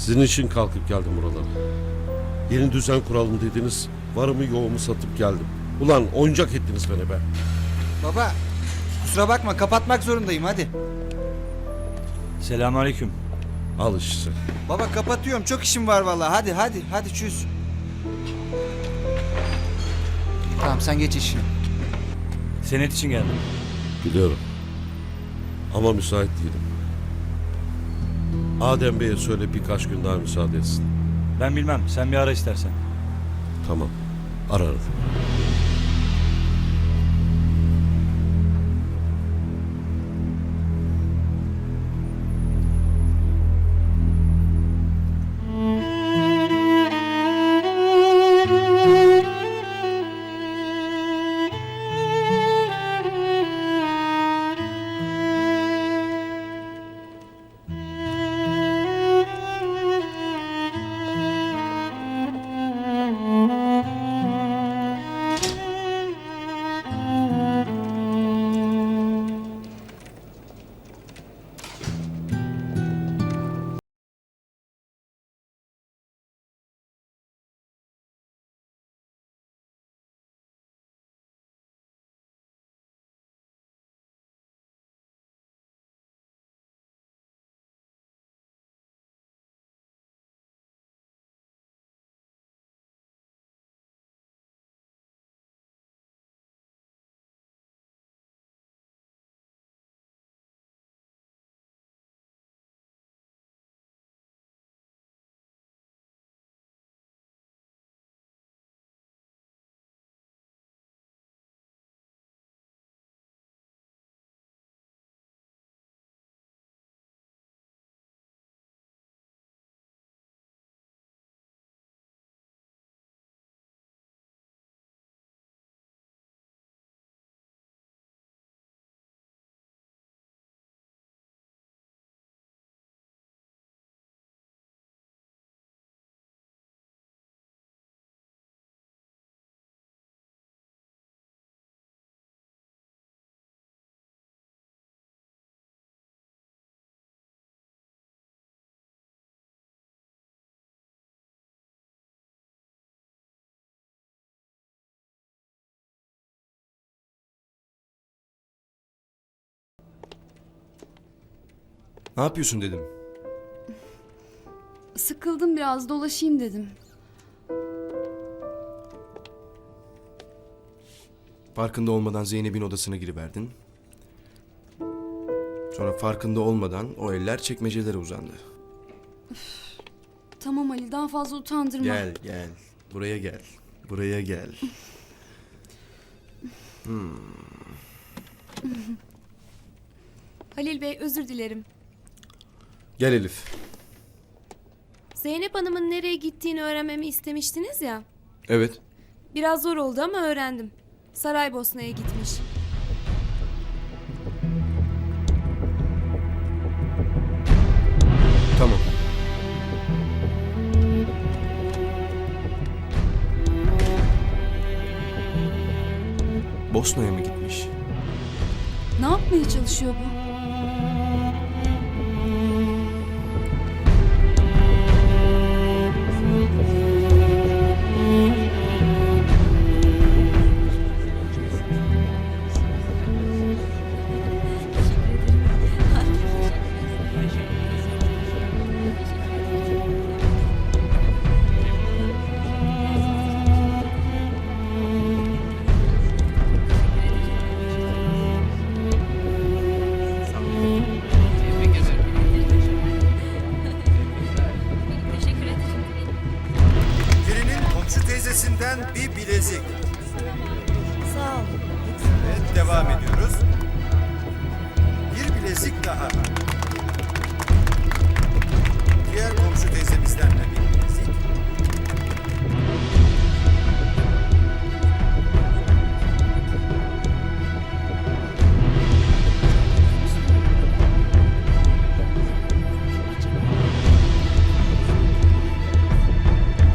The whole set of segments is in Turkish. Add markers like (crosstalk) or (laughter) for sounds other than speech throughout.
Sizin için kalkıp geldim buralara. Yeni düzen kuralım dediniz. Varımı yoğumu satıp geldim. Ulan oyuncak ettiniz beni be. Baba kusura bakma kapatmak zorundayım hadi. Selamünaleyküm. Al işte. Baba kapatıyorum çok işim var vallahi hadi hadi hadi çüz. Tamam sen geç işine. Senet için geldim. Biliyorum. Ama müsait değilim. Adem Bey'e söyle birkaç gün daha müsaade etsin. Ben bilmem. Sen bir ara istersen. Tamam. Ararım. Ne yapıyorsun dedim. Sıkıldım biraz dolaşayım dedim. Farkında olmadan Zeynep'in odasına giriverdin. Sonra farkında olmadan o eller çekmecelere uzandı. Tamam Ali daha fazla utandırma. Gel gel. Buraya gel. Buraya gel. (laughs) Halil Bey özür dilerim. Gel Elif. Zeynep Hanım'ın nereye gittiğini öğrenmemi istemiştiniz ya. Evet. Biraz zor oldu ama öğrendim. Saraybosna'ya gitmiş. Tamam. Bosna'ya mı gitmiş? Ne yapmaya çalışıyor bu?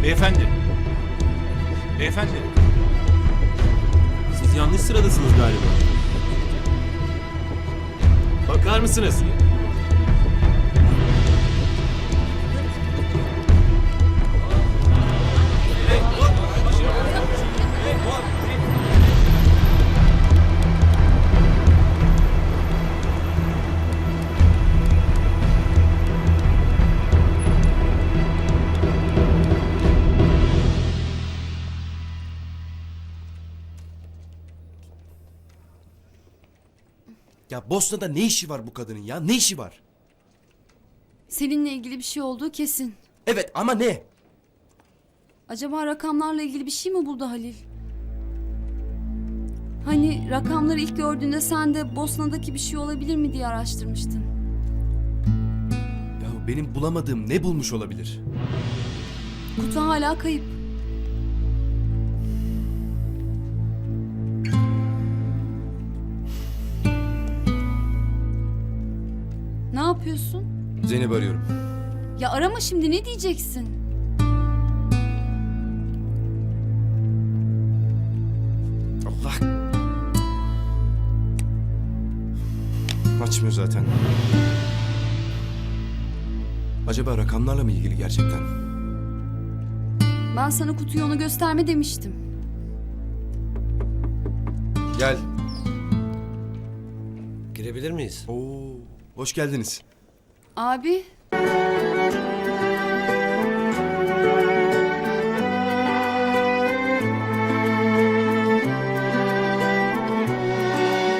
Beyefendi. Beyefendi. Siz yanlış sıradasınız galiba. Bakar mısınız? Ya Bosna'da ne işi var bu kadının ya? Ne işi var? Seninle ilgili bir şey olduğu kesin. Evet ama ne? Acaba rakamlarla ilgili bir şey mi buldu Halil? Hani rakamları ilk gördüğünde sen de Bosna'daki bir şey olabilir mi diye araştırmıştın. Ya benim bulamadığım ne bulmuş olabilir? Kutu hala kayıp. Yapıyorsun? Zeynep arıyorum. Ya arama şimdi ne diyeceksin? Allah. Açmıyor zaten. Acaba rakamlarla mı ilgili gerçekten? Ben sana kutuyu onu gösterme demiştim. Gel. Girebilir miyiz? Oo, hoş geldiniz. Abi.